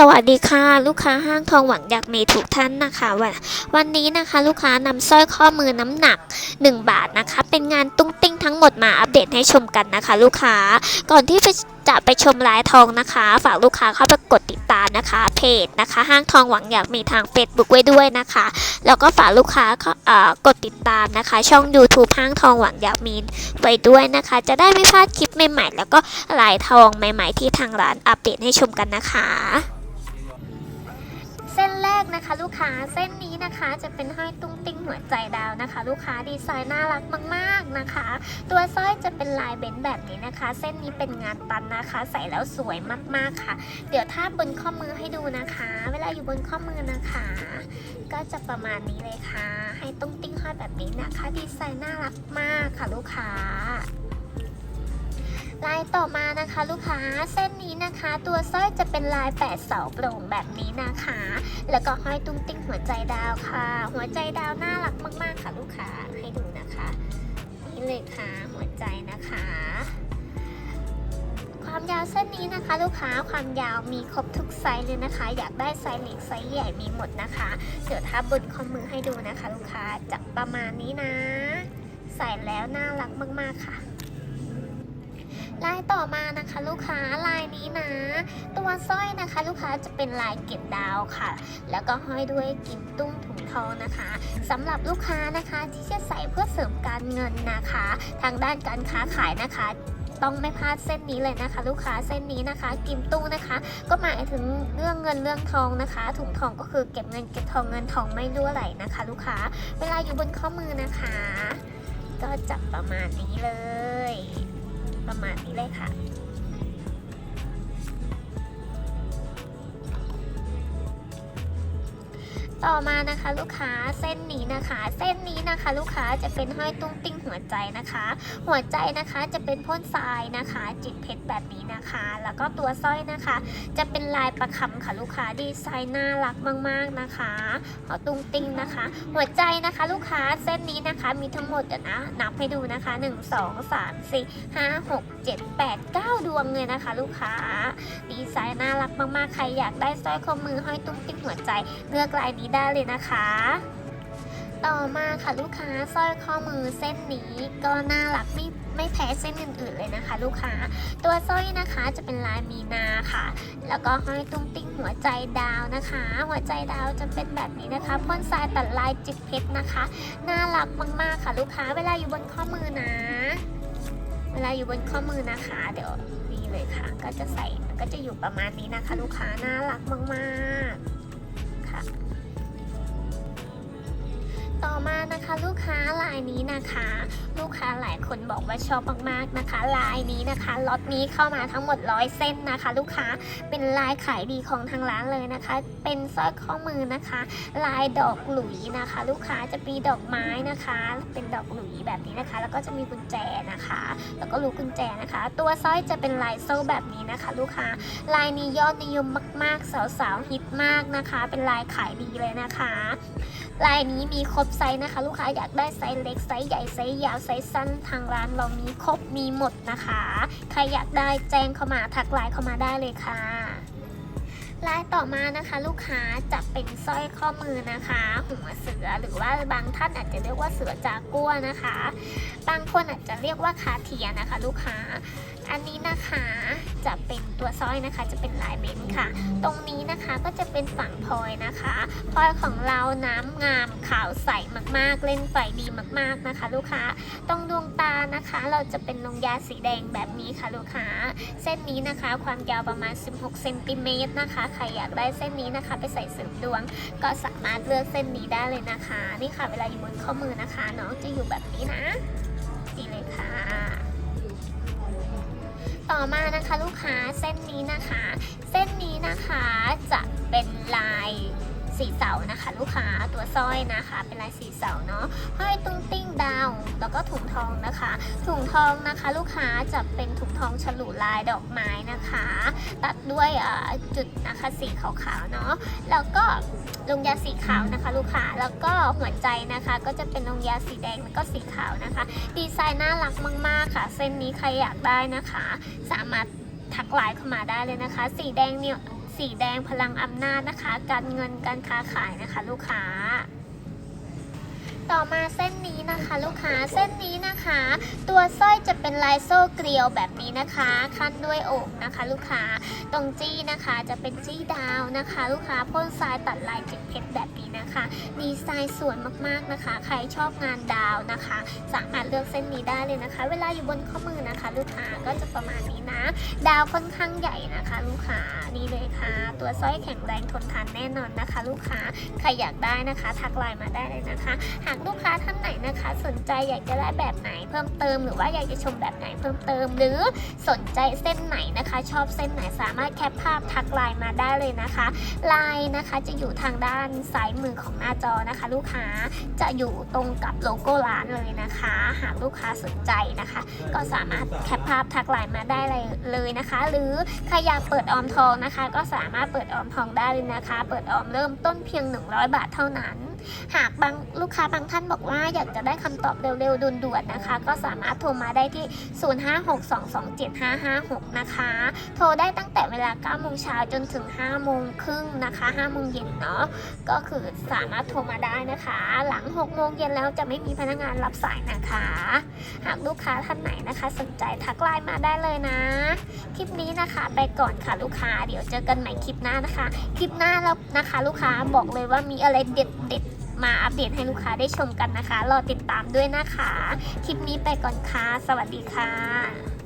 สวัสดีค่ะ ลูกค้าห้างทองหวังอยากมีทุกท่านนะคะวันวันนี้นะคะลูกค้านำสร้อยข้อมือน้ำหนัก 1 บาทนะคะ เป็นงานตุ้งติ้งทั้งหมดมาอัปเดตให้ชมกันนะคะ ลูกค้าก่อนที่จะไปชมลายทองนะคะ ฝากลูกค้าเข้าไปกดติดตามนะคะ เพจนะคะ ห้างทองหวังอยากมีทาง Facebook ไว้ด้วยนะคะ แล้วก็ฝากลูกค้าเอ่อกดติดตามนะคะ ช่อง YouTube ห้างทองหวังอยากมีไว้ด้วยนะคะ จะได้ไม่พลาดคลิปใหม่ๆแล้วก็ลายทองใหม่ ๆ ที่ทางร้านอัปเดตให้ชมกันนะคะ นแรกนะคะ ลูกค้าเส้นนี้นะคะจะเป็นห้อยตุ้งติ้งหัวใจดาวนะคะ ลูกค้าดีไซน์น่ารักมากๆนะคะ ตัวสร้อยจะเป็นลายเบนซ์แบบนี้นะคะ เส้นนี้เป็นงานตันนะคะ ใส่แล้วสวยมากๆค่ะ เดี๋ยวถ้าบนข้อมือให้ดูนะคะ เวลาอยู่บนข้อมือนะคะ ก็จะประมาณนี้เลยค่ะ ให้ตุ้งติ้งห้อยแบบนี้นะคะ ดีไซน์น่ารักมากค่ะ ลูกค้าลายต่อมานะคะ ลูกค้าเส้นนี้นะคะ ตัวสร้อยจะเป็นลายแปดเสาโปร่งแบบนี้นะคะ แล้วก็ห้อยตุ้งติ้งหัวใจดาวค่ะ หัวใจดาวน่ารักมาก ๆ ค่ะลูกค้าให้ดูนะคะ นี่เลยค่ะหัวใจนะคะ ความยาวเส้นนี้นะคะ ลูกค้าความยาวมีครบทุกไซส์เลยนะคะ อยากได้ไซส์เล็กไซส์ใหญ่มีหมดนะคะ เดี๋ยวถ้าบนข้อมือให้ดูนะคะ ลูกค้าจะประมาณนี้นะ ใส่แล้วน่ารักมาก ๆ ค่ะลายต่อมา นะ ตัวสร้อยนะคะลูกค้าจะเป็นลายเก็บดาวค่ะ แล้วก็ห้อยด้วยกิมตุ้งถุงทองนะคะสำหรับลูกค้านะคะที่จะใส่เพื่อเสริมการเงินนะคะ ทางด้านการค้าขายนะคะต้องไม่พลาดเส้นนี้เลยนะคะ ลูกค้าเส้นนี้นะคะ กิมตุ้งนะคะ ก็หมายถึงเรื่องเงินเรื่องทองนะคะ ถุงทองก็คือเก็บเงินเก็บทองเงินทองไม่รั่วไหลนะคะ ลูกค้าเวลาอยู่บนข้อมือนะคะ ก็จะประมาณนี้เลย ประมาณนี้เลยค่ะ ต่อมานะคะลูกค้าเส้นนี้นะคะ เส้นนี้นะคะลูกค้าจะเป็นห้อยตุ้งติ้งหัวใจนะคะ หัวใจนะคะจะเป็นพ่นทรายนะคะ จิตเพชรแบบนี้นะคะ แล้วก็ตัวสร้อยนะคะ จะเป็นลายประคำค่ะลูกค้าดีไซน์น่ารักมากๆนะคะเอาตุ้งติ้งนะคะ หัวใจนะคะลูกค้าเส้นนี้นะคะมีทั้งหมดเดี๋ยวนะนับให้ดูนะคะ 1 2 3 4 5 6 7 8 9 ดวงเลยนะคะ ลูกค้า ดีไซน์น่ารักมากๆใครอยากได้สร้อยข้อมือห้อยตุ้งติ้งหัวใจเลือกลายนี้ได้เลยนะคะ ต่อมาค่ะลูกค้าสร้อยข้อมือเส้นนี้ก็น่ารักไม่ไม่แพ้เส้นอื่นๆเลยนะคะ ลูกค้า ตัวสร้อยนะคะจะเป็นลายมีนาค่ะ แล้วก็ห้อยตุ้งติ้งหัวใจดาวนะคะ หัวใจดาวจะเป็นแบบนี้นะคะพ่นทรายตัดลายจิกเพชรนะคะ น่ารักมากๆค่ะ ลูกค้าเวลาอยู่บนข้อมือนะ เวลาอยู่บนข้อมือนะคะ เดี๋ยวนี่เลยค่ะ ก็จะใส่ก็จะอยู่ประมาณนี้นะคะ ลูกค้าน่ารักมากๆ ต่อมานะคะลูกค้าลายนี้นะคะ ลูกค้าหลายคนบอกว่าชอบมากๆนะคะลายนี้นะคะล็อตนี้เข้ามาทั้งหมดร้อยเส้นนะคะ ลูกค้าเป็นลายขายดีของทางร้านเลยนะคะ เป็นสร้อยข้อมือนะคะ ลายดอกหลุยนะคะ ลูกค้าจะมีดอกไม้นะคะ เป็นดอกหลุยแบบนี้นะคะ แล้วก็จะมีกุญแจนะคะ แล้วก็ลูกกุญแจนะคะ ตัวสร้อยจะเป็นลายโซ่แบบนี้นะคะ ลูกค้าลายนี้ยอดนิยมมาก ๆ สาวๆฮิตมากนะคะ เป็นลายขายดีเลยนะคะ ลายนี้มีครบไซส์นะคะ ลูกค้าอยากได้ไซส์เล็กไซส์ใหญ่ไซส์ยาวไซส์สั้นทางร้านเรามีครบมีหมดนะคะ ใครอยากได้แจ้งเข้ามาทักไลน์เข้ามาได้เลยค่ะลายต่อมานะคะ ลูกค้าจะเป็นสร้อยข้อมือนะคะ หัวเสือหรือว่าบางท่านอาจจะเรียกว่าเสือจากัวนะคะ บางคนอาจจะเรียกว่าคาเทียนะคะ ลูกค้า อันนี้นะคะ ตัวสร้อยนะคะ จะเป็นลายเบนค่ะ ตรงนี้นะคะก็จะเป็นฝั่งพลอยนะคะพลอยของเราน้ำงามขาวใสมากๆ เล่นไฟดีมากๆนะคะ ลูกค้าตรงดวงตานะคะ เราจะเป็นลงยาสีแดงแบบนี้ค่ะลูกค้า เส้นนี้นะคะ ความยาวประมาณ 16เซนติเมตรนะคะใครอยากได้เส้นนี้นะคะ ไปใส่เสริมดวง ก็สามารถเลือกเส้นนี้ได้เลยนะคะ นี่ค่ะเวลาอยู่บนข้อมือนะคะ น้องจะอยู่แบบนี้นะ ต่อมานะคะลูกค้าเส้นนี้นะคะ เส้นนี้นะคะจะเป็นลายสีเสานะคะ ลูกค้าตัวสร้อยนะคะ เป็นลายสีเสาเนาะ ติ้งแล้วก็ถุงทองนะคะ ถุงทองนะคะ ลูกค้าจะเป็นถุงทองฉลุลายดอกไม้นะคะ ตัดด้วยจุดนะคะสีขาวๆเนาะแล้วก็ลงยาสีขาวนะคะ ลูกค้าแล้วก็หัวใจนะคะ ก็จะเป็นลงยาสีแดงแล้วก็สีขาวนะคะ ดีไซน์น่ารักมาก ๆ ค่ะ เส้นนี้ใครอยากได้นะคะ สามารถทักไลน์เข้ามาได้เลยนะคะ สีแดงเนี่ยสีแดงพลังอำนาจนะคะ การเงินการค้าขายนะคะ ลูกค้า ต่อมาเส้นนี้นะคะลูกค้าเส้นนี้นะคะ ตัวสร้อยจะเป็นลายโซ่เกลียวแบบนี้นะคะขั้นด้วยอกนะคะลูกค้าตรงจี้นะคะจะเป็นจี้ดาวนะคะ ลูกค้าพ่นทรายตัดลายเจ็ดเพชรแบบนี้นะคะดีไซน์สวยมากๆนะคะ ใครชอบงานดาวนะคะ สามารถเลือกเส้นนี้ได้เลยนะคะ เวลาอยู่บนข้อมือนะคะ ลูกค้าก็จะประมาณนี้นะ ดาวค่อนข้างใหญ่นะคะ ลูกค้านี่เลยค่ะ ตัวสร้อยแข็งแรงทนทานแน่นอนนะคะ ลูกค้าใครอยากได้นะคะ ทักไลน์มาได้เลยนะคะหากลูกค้าท่านไหนนะคะ สนใจอยากจะได้แบบไหนเพิ่มเติม หรือว่าอยากจะชมแบบไหนเพิ่มเติม หรือสนใจเส้นไหนนะคะ ชอบเส้นไหนสามารถแคปภาพทักไลน์มาได้เลยนะคะไลน์นะคะจะอยู่ทางด้านซ้ายมือของหน้าจอนะคะ ลูกค้าจะอยู่ตรงกับโลโก้ร้านเลยนะคะ หากลูกค้าสนใจนะคะ ก็สามารถแคปภาพทักไลน์มาได้เลยเลยนะคะ หรือใครอยากเปิดออมทองนะคะ ก็สามารถเปิดออมทองได้เลยนะคะ เปิดออมเริ่มต้นเพียง 100 บาทเท่านั้น หากบางลูกค้าบางท่านบอกว่าอยากจะได้คำตอบเร็วๆด่วนๆนะคะ ก็สามารถโทรมาได้ที่ 0562275556 นะคะ โทรได้ตั้งแต่เวลา9โมงเช้าจนถึง5โมงครึ่งนะคะ5โมงเย็นเนาะก็คือสามารถโทรมาได้นะคะ หลัง6โมงเย็นแล้วจะไม่มีพนักงานรับสายนะคะ หากลูกค้าท่านไหนนะคะ สนใจทักไลน์มาได้เลยนะ คลิปนี้นะคะ ไปก่อนค่ะลูกค้าเดี๋ยวเจอกันใหม่คลิปหน้านะคะ คลิปหน้าแล้วนะคะ ลูกค้าบอกเลยว่ามีอะไรเด็ดๆ มาอัปเดตให้ลูกค้าได้ชมกันนะคะ รอติดตามด้วยนะคะ คลิปนี้ไปก่อนค่ะ สวัสดีค่ะ